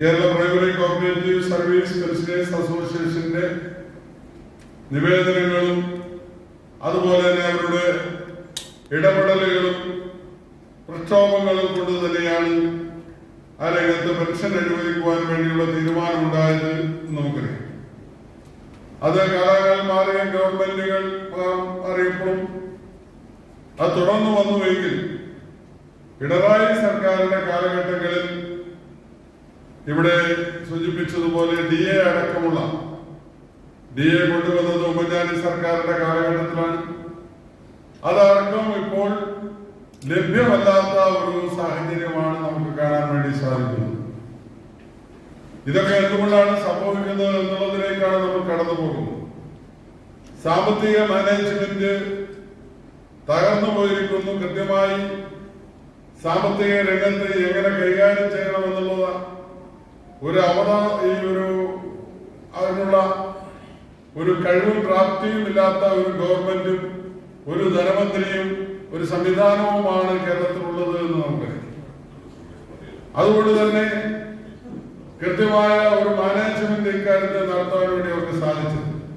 Kerala primary cooperative service pensioners അസോസിയേഷന്റെ നിവേദനങ്ങളും അതുപോലെ തന്നെ അവരുടെ ഇടപെടലുകളും പ്രക്ഷോഭങ്ങളും കൊണ്ട് തന്നെയാണ് ആ രംഗത്ത് പെൻഷൻ അനുവദിക്കുവാൻ വേണ്ടിയുള്ള തീരുമാനം ഉണ്ടായത് നമുക്കറിയാം. അത് കാലാകാലം മാറിയ ഗവൺമെന്റുകൾ അറിയപ്പെടും അത് തുടർന്നു വന്നുവെങ്കിൽ പിണറായി സർക്കാരിന്റെ ഇവിടെ സൂചിപ്പിച്ചതുപോലെ ഡി എ അടക്കമുള്ള ഡി എ കൊണ്ടുവന്നത് ഉമ്മൻചാണ്ടി സർക്കാരിന്റെ കാലഘട്ടത്തിലാണ്. അതടക്കം ഇപ്പോൾ ലഭ്യമല്ലാത്ത ഒരു സാഹചര്യമാണ് നമുക്ക് കാണാൻ വേണ്ടി സാധിക്കുന്നത്. ഇതൊക്കെ എന്തുകൊണ്ടാണ് സംഭവിക്കുന്നത് എന്നുള്ളതിലേക്കാണ് നമ്മൾ കടന്നു പോകുന്നത്. സാമ്പത്തിക മാനേജ്മെന്റ് തകർന്നു പോയിരിക്കുന്നു. കൃത്യമായി സാമ്പത്തിക രംഗത്ത് എങ്ങനെ കൈകാര്യം ചെയ്യണമെന്നുള്ള ഒരു അവത ഈ ഒരു അതിനുള്ള ഒരു കഴിവും പ്രാപ്തിയും ഇല്ലാത്ത ഒരു ഗവൺമെന്റും ഒരു ധനമന്ത്രിയും ഒരു സംവിധാനവുമാണ് കേരളത്തിലുള്ളത് എന്ന് നമുക്ക് അതുകൊണ്ട് തന്നെ കൃത്യമായ ഒരു മാനേജ്മെന്റ് ഇക്കാര്യത്തിൽ നടത്താൻ വേണ്ടി അവർക്ക് സാധിച്ചത്